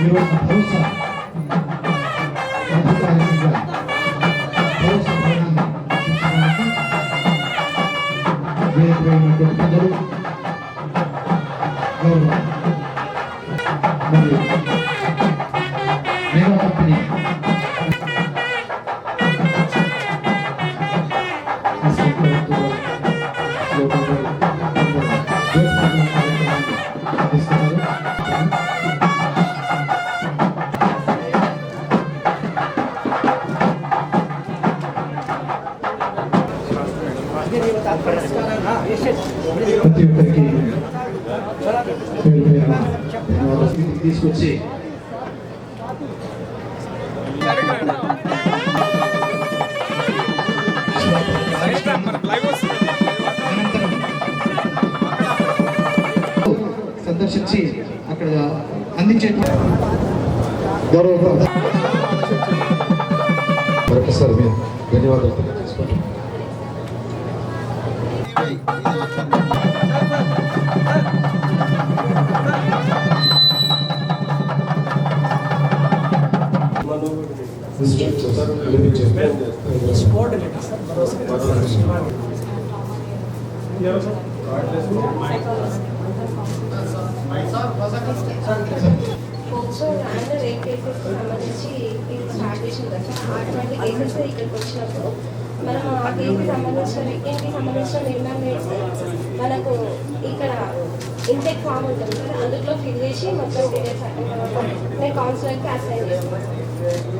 ఈరోజు భరోసా అధికారికంగా భరోసా భవనాన్ని రచించడానికి వేదికైనటువంటి పెద్దలు గౌరవ మరియు తీసుకొచ్చి. సందర్శించి అక్కడ అందించే గౌరవ మరొకసారి ధన్యవాదాలు తెలియజేసుకుంటాం అండ్ రేప్ కేసెస్ సంబంధించి ఇది స్టార్ట్ చేసింది కదా అటువంటి కేసెస్ ఇక్కడికి వచ్చినప్పుడు మనం ఆ కేసుకి సంబంధించిన వ్యక్తికి సంబంధించిన నిర్ణయం వేసి మనకు ఇక్కడ ఇంటెక్ ఫామ్ ఉంటుంది సార్ అందులో ఫిల్ చేసి మొత్తం డీటెయిల్స్ అయిన నేను కౌన్సిలర్కి అసైన్ చేస్తాను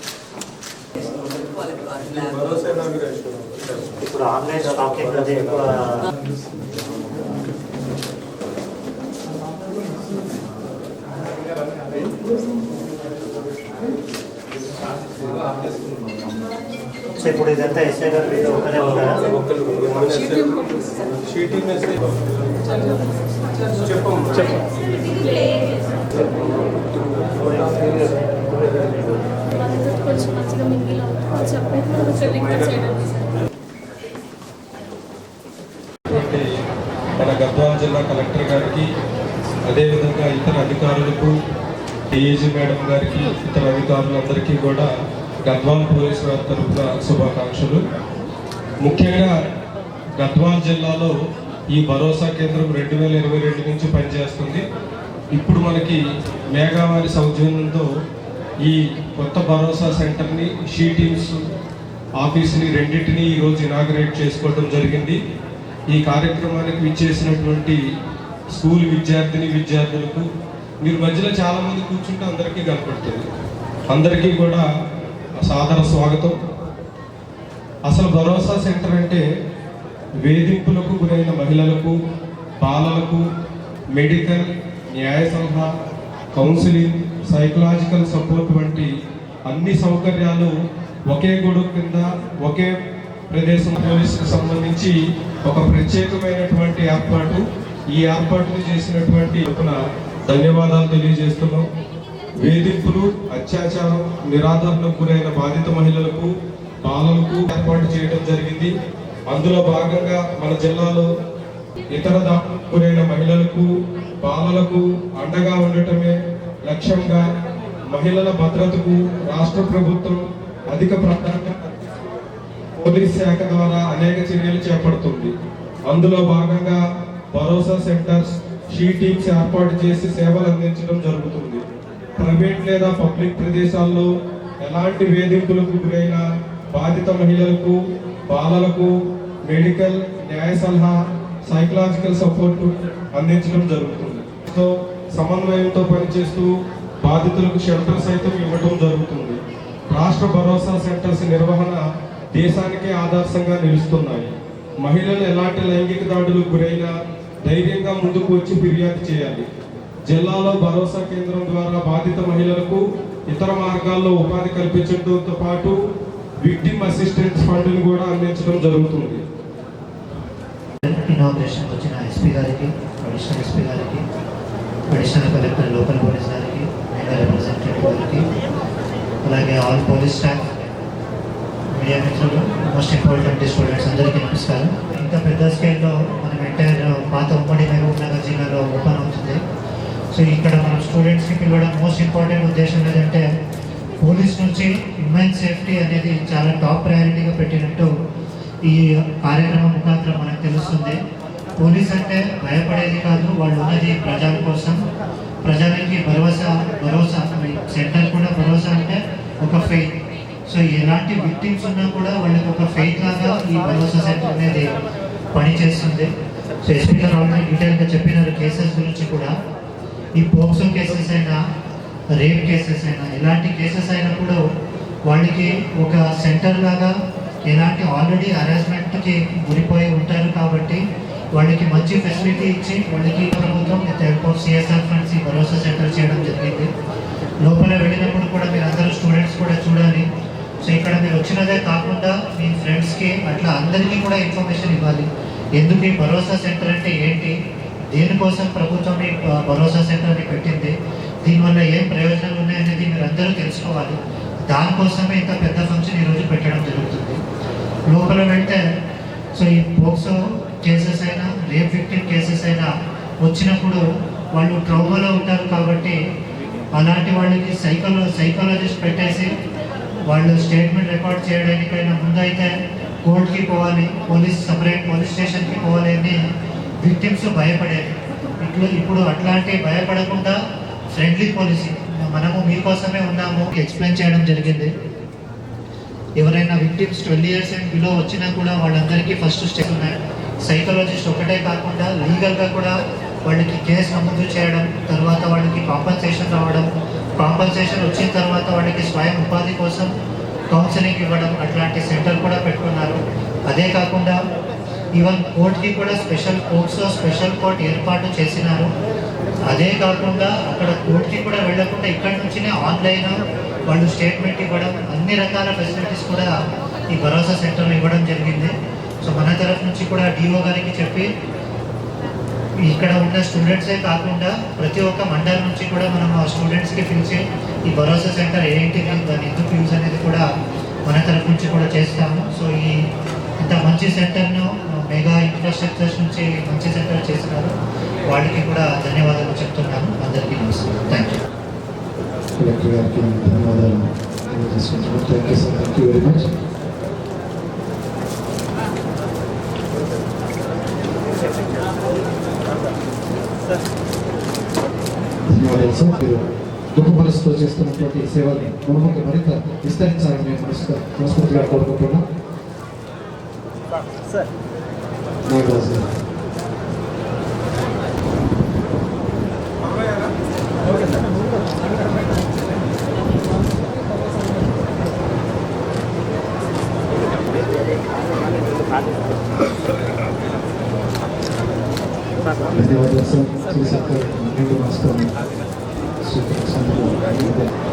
తీసుకొక్క ఫ్రెండ్లీ నేచర్ ఇప్పుడు ఆన్లైన్ షాపింగ్ అది ఎక్కువ సో ఇప్పుడు ఇదంతా ఎస్ఐ గారు మీరు ఒకరే ఉంటారా కొంచెం మంచిగా మింగిల్ అవుతుంది చెప్పి లింక్ చేయడానికి సార్ కాబట్టి మన గద్వాల జిల్లా కలెక్టర్ గారికి అదేవిధంగా ఇతర అధికారులకు డిఏజీ మేడం గారికి ఇతర అధికారులందరికీ కూడా గద్వాల్ పోలీస్ వారి తరఫున శుభాకాంక్షలు. ముఖ్యంగా గద్వాల్ జిల్లాలో ఈ భరోసా కేంద్రం రెండు వేల ఇరవై రెండు నుంచి పనిచేస్తుంది. ఇప్పుడు మనకి మేఘావారి సౌజన్యంతో ఈ కొత్త భరోసా సెంటర్ని షీ టీమ్స్ ఆఫీస్ని రెండింటినీ ఈరోజు ఇనాగరేట్ చేసుకోవడం జరిగింది. ఈ కార్యక్రమానికి విచ్చేసినటువంటి స్కూల్ విద్యార్థిని విద్యార్థులకు. మీరు మధ్యలో చాలా మంది కూర్చుంటే అందరికీ కనపడుతుంది. అందరికీ కూడా సాదర స్వాగతం. అసలు భరోసా సెంటర్ అంటే వేధింపులకు గురైన మహిళలకు బాలలకు మెడికల్ న్యాయ సలహా కౌన్సిలింగ్ సైకలాజికల్ సపోర్ట్ వంటి అన్ని సౌకర్యాలు ఒకే గొడుగు కింద ఒకే ప్రదేశం పోలీసుకు సంబంధించి ఒక ప్రత్యేకమైనటువంటి ఏర్పాటు ఈ ఏర్పాట్లు చేసినటువంటి ధన్యవాదాలు తెలియజేస్తున్నాం. వేధింపులు అత్యాచారం నిరాదరణకు గురైన బాధిత మహిళలకు బాలలకు ఏర్పాటు చేయడం జరిగింది. అందులో భాగంగా మన జిల్లాలో ఇతర దాడులకు గురైన మహిళలకు బాలలకు అండగా ఉండటమే లక్ష్యంగా మహిళల భద్రతకు రాష్ట్ర ప్రభుత్వం అధిక ప్రాధాన్యత పోలీస్ శాఖ ద్వారా అనేక చర్యలు చేపడుతుంది. అందులో భాగంగా భరోసా సెంటర్స్ షీ టీమ్స్ ఏర్పాటు చేసి సేవలు అందించడం జరుగుతుంది. ప్రైవేట్ లేదా పబ్లిక్ ప్రదేశాల్లో ఎలాంటి వేధింపులకు గురైన బాధిత మహిళలకు బాలలకు మెడికల్ న్యాయ సలహా సైకలాజికల్ సపోర్ట్ అందించడం జరుగుతుంది. సో సమన్వయంతో పనిచేస్తూ బాధితులకు షెల్టర్ సైతం ఇవ్వడం జరుగుతుంది. రాష్ట్ర భరోసా సెంటర్స్ నిర్వహణ దేశానికే ఆదర్శంగా నిలుస్తున్నాయి. మహిళలు ఎలాంటి లైంగిక దాడులకు గురైనా ధైర్యంగా ముందుకు వచ్చి ఫిర్యాదు చేయాలి. జిల్లాలో భరోసా కేంద్రం ద్వారా బాధిత మహిళలకు ఇతర మార్గాల్లో ఉపాధి కల్పించడంతో పాటు విక్టిమ్ అసిస్టెన్స్ ఫండ్ని కూడా అందించడం జరుగుతుంది. ఇనాగ్రేషన్ వచ్చిన ఎస్పీ గారికి అడిషనల్ ఎస్పీ గారికి అడిషనల్ కలెక్టర్ లోకల్ పోలీస్ గారికి మీడియా రిప్రజెంటేటివ్ గారికి అలాగే ఆల్ పోలీస్ స్టాఫ్ విద్యార్థులు మోస్ట్ ఇంపార్టెంట్ స్టూడెంట్స్ అందరికీ నమస్కారం. ఇంత పెద్ద స్కేల్లో మనం ఎంటైర్ uh, పాత ఉమ్మడి మహబూబ్ నగర్ జిల్లాలో ఓపెన్ అవుతుంది. సో ఇక్కడ మనం స్టూడెంట్స్కి పిలవడం మోస్ట్ ఇంపార్టెంట్ ఉద్దేశం ఏంటంటే పోలీస్ నుంచి ఉమెన్ సేఫ్టీ అనేది చాలా టాప్ ప్రయారిటీగా పెట్టినట్టు ఈ కార్యక్రమం ముఖాంతరం మనకు తెలుస్తుంది. పోలీస్ అంటే భయపడేది కాదు వాళ్ళు ఉన్నది ప్రజల కోసం. ప్రజలకి భరోసా భరోసా సెంటర్ కూడా భరోసా అంటే ఒక ఫెయిత్ సో ఎలాంటి విక్టిమ్స్ ఉన్నా కూడా వాళ్ళకి ఒక ఫెయిత్ లాగా ఈ భరోసా సెంటర్ అనేది పనిచేస్తుంది. సో ఎస్పీ గారు ఆల్రెడీ డీటెయిల్గా చెప్పినారు కేసెస్ గురించి కూడా. ఈ పోక్సో కేసెస్ అయినా రేప్ కేసెస్ అయినా ఎలాంటి కేసెస్ అయినా కూడా వాళ్ళకి ఒక సెంటర్ లాగా ఎలాంటి ఆల్రెడీ హరాస్మెంట్కి గురిపోయి ఉంటారు కాబట్టి వాళ్ళకి మంచి ఫెసిలిటీ ఇచ్చి వాళ్ళకి ప్రభుత్వం హెల్ప్ ఆఫ్ సిఎస్ఆర్ ఫండ్స్ ఈ భరోసా సెంటర్ చేయడం జరిగింది. లోపల వెళ్ళినప్పుడు కూడా మీరు అందరూ స్టూడెంట్స్ కూడా చూడాలి. సో ఇక్కడ మీరు వచ్చినదే కాకుండా మీ ఫ్రెండ్స్కి అట్లా అందరికీ కూడా ఇన్ఫర్మేషన్ ఇవ్వాలి. ఎందుకు ఈ భరోసా సెంటర్ అంటే ఏంటి? దేనికోసం ప్రభుత్వం ఈ భరోసా సెంటర్ని పెట్టింది? దీనివల్ల ఏం ప్రయోజనాలు ఉన్నాయనేది మీరు అందరూ తెలుసుకోవాలి. దానికోసమే ఇంత పెద్ద ఫంక్షన్ ఈరోజు పెట్టడం జరుగుతుంది. లోపల వెళ్తే సో ఈ పోక్సో కేసెస్ అయినా రేప్ విక్టిమ్ కేసెస్ అయినా వచ్చినప్పుడు వాళ్ళు ట్రౌమాలో ఉంటారు కాబట్టి అలాంటి వాళ్ళకి సైకలో సైకాలజిస్ట్ పెట్టేసి వాళ్ళు స్టేట్మెంట్ రికార్డ్ చేయడానికైనా ముందైతే కోర్టుకి పోవాలి పోలీస్ సపరేట్ పోలీస్ స్టేషన్కి పోవాలి అని విక్టిమ్స్ భయపడేది. ఇట్లా ఇప్పుడు అట్లాంటి భయపడకుండా ఫ్రెండ్లీ పాలసీ మనము మీకోసమే ఉన్నాము ఎక్స్ప్లెయిన్ చేయడం జరిగింది. ఎవరైనా victims twelve years and below వచ్చినా కూడా వాళ్ళందరికీ ఫస్ట్ స్టెప్ ఉన్నాయి సైకాలజిస్ట్ ఒకటే కాకుండా లీగల్గా కూడా వాళ్ళకి కేసు నమోదు చేయడం తర్వాత వాళ్ళకి కాంపన్సేషన్ రావడం కాంపన్సేషన్ వచ్చిన తర్వాత వాడికి స్వయం ఉపాధి కోసం కౌన్సిలింగ్ ఇవ్వడం అట్లాంటి సెంటర్ కూడా పెట్టుకున్నారు. అదే కాకుండా ఈవెన్ కోర్టుకి కూడా స్పెషల్ కోర్ట్స్లో స్పెషల్ కోర్ట్ ఏర్పాటు చేసినారు. అదే కాకుండా అక్కడ కోర్టుకి కూడా వెళ్ళకుండా ఇక్కడ నుంచినే ఆన్లైన్ వాళ్ళు స్టేట్మెంట్ ఇవ్వడం అన్ని రకాల ఫెసిలిటీస్ కూడా ఈ భరోసా సెంటర్లో ఇవ్వడం జరిగింది. సో మన తరఫు నుంచి కూడా డిఓ గారికి చెప్పి ఇక్కడ ఉన్న స్టూడెంట్సే కాకుండా ప్రతి ఒక్క మండలం నుంచి కూడా మనం ఆ స్టూడెంట్స్కి పిలిచి ఈ భరోసా సెంటర్ ఏంటిది దాని ఎందుకు యూజ్ అనేది కూడా మన తరఫు నుంచి కూడా చేస్తాము. సో ఈ ఇంత మంచి సెంటర్ను మెగా ఇన్ఫ్రాస్ట్రక్చర్స్ నుంచి మంచి సెంటర్ చేసినారు. వాళ్ళకి కూడా ధన్యవాదాలు చెప్తున్నాను. అందరికీ నమస్కారం. థ్యాంక్ యూ కలెక్టర్ గారికి ధన్యవాదాలు. Thank you sir thank you very much మీరు దుఃఖ మనసుతో చేస్తున్నటువంటి సేవల్ని మునుముందు మరింత విస్తరించాలని మేము మనసుగా మనస్ఫూర్తిగా కోరుకుంటున్నాం నాగరాజు గారు. ధన్యవాదాలు సార్ శ్రీ సర్కార్ రెండు నమస్కారం సూపర్ సందర్భం